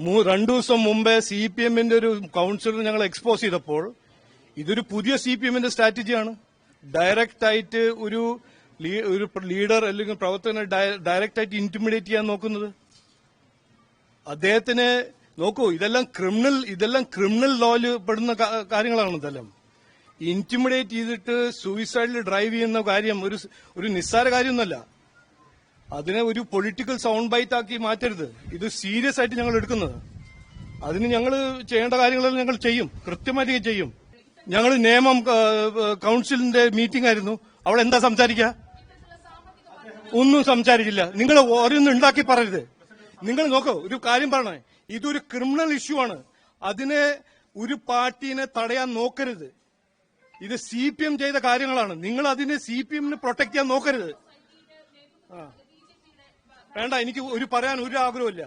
രണ്ടു ദിവസം മുമ്പേ സി പി എമ്മിന്റെ ഒരു കൌൺസിലർ ഞങ്ങൾ എക്സ്പോസ് ചെയ്തപ്പോൾ ഇതൊരു പുതിയ സി പി എമ്മിന്റെ സ്ട്രാറ്റജിയാണ് ഡയറക്റ്റ് ആയിട്ട് ഒരു ഒരു ലീഡർ അല്ലെങ്കിൽ പ്രവർത്തകനെ ഡയറക്റ്റ് ആയിട്ട് ഇന്റിമിഡേറ്റ് ചെയ്യാൻ നോക്കുന്നത്. അദ്ദേഹത്തിന് നോക്കൂ ഇതെല്ലാം ക്രിമിനൽ ഇതെല്ലാം ക്രിമിനൽ ലോയിൽ പെടുന്ന കാര്യങ്ങളാണ് ഇതെല്ലാം. ഇന്റിമിഡേറ്റ് ചെയ്തിട്ട് സൂയിസൈഡിൽ ഡ്രൈവ് ചെയ്യുന്ന കാര്യം ഒരു ഒരു നിസ്സാര കാര്യമൊന്നുമല്ല. അതിനെ ഒരു പൊളിറ്റിക്കൽ സൗണ്ട് ബൈറ്റ് ആക്കി മാറ്റരുത്. ഇത് സീരിയസ് ആയിട്ട് ഞങ്ങൾ എടുക്കുന്നത്. അതിന് ഞങ്ങൾ ചെയ്യേണ്ട കാര്യങ്ങളെല്ലാം ഞങ്ങൾ ചെയ്യും. കൃത്യമായിട്ട് ചെയ്യും. ഞങ്ങൾ നിയമം കൗൺസിലിന്റെ മീറ്റിംഗ് ആയിരുന്നു. അവിടെ എന്താ സംസാരിക്കുക ഒന്നും സംസാരിച്ചില്ല. നിങ്ങൾ ഓരോന്നും ഉണ്ടാക്കി പറയരുത്. നിങ്ങൾ നോക്കൂ ഒരു കാര്യം പറയണേ. ഇതൊരു ക്രിമിനൽ ഇഷ്യൂ ആണ്. അതിനെ ഒരു പാർട്ടീനെ തടയാൻ നോക്കരുത്. ഇത് സി പി എം ചെയ്ത കാര്യങ്ങളാണ്. നിങ്ങൾ അതിനെ സി പി എമ്മിനെ പ്രൊട്ടക്ട് ചെയ്യാൻ നോക്കരുത്. ആ. വേണ്ട എനിക്ക് ഒരു പറയാൻ ഒരു ആഗ്രഹമില്ല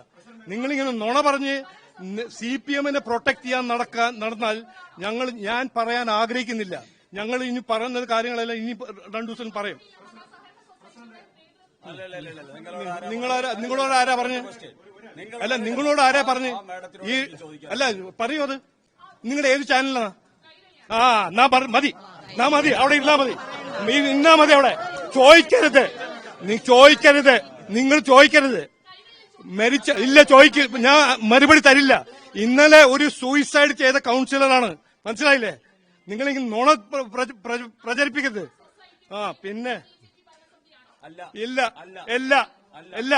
നിങ്ങളിങ്ങനെ നുണ പറഞ്ഞ് സി പി എമ്മിനെ പ്രൊട്ടക്ട് ചെയ്യാൻ നടക്കാൻ നടന്നാൽ ഞങ്ങൾ ഞാൻ പറയാൻ ആഗ്രഹിക്കുന്നില്ല. ഞങ്ങൾ ഇനി പറയുന്ന കാര്യങ്ങളെല്ലാം ഇനി രണ്ടു ദിവസം പറയും. നിങ്ങളാരാ നിങ്ങളോട് ആരാ പറഞ്ഞ്? അല്ല നിങ്ങളോട് ആരാ പറഞ്ഞ്? ഈ അല്ല പറയൂ അത്. നിങ്ങളുടെ ഏത് ചാനലാണ് ആ എന്നാ മതി. എന്നാ മതി. അവിടെ ഇരുന്നാ മതി. ഇന്നാ മതി അവിടെ. ചോദിക്കരുത്. നീ ചോദിക്കരുത്. നിങ്ങൾ ചോദിക്കരുത്. മരിച്ച ഇല്ല ചോദിക്ക ഞാൻ മറുപടി തരില്ല. ഇന്നലെ ഒരു സൂയിസൈഡ് ചെയ്ത കൗൺസിലറാണ് മനസ്സിലായില്ലേ? നിങ്ങൾ നുണ പ്ര- പ്ര- പ്ര- പ്രചരിപ്പിക്കരുത്. ആ പിന്നെ? ഇല്ല. ഇല്ല. ഇല്ല.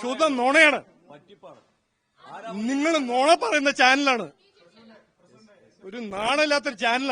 ശുദ്ധ നുണയാണ്. നിങ്ങൾ നുണ പറയുന്ന ചാനലാണ് ഒരു നാണമില്ലാത്തൊരു ചാനലാണ്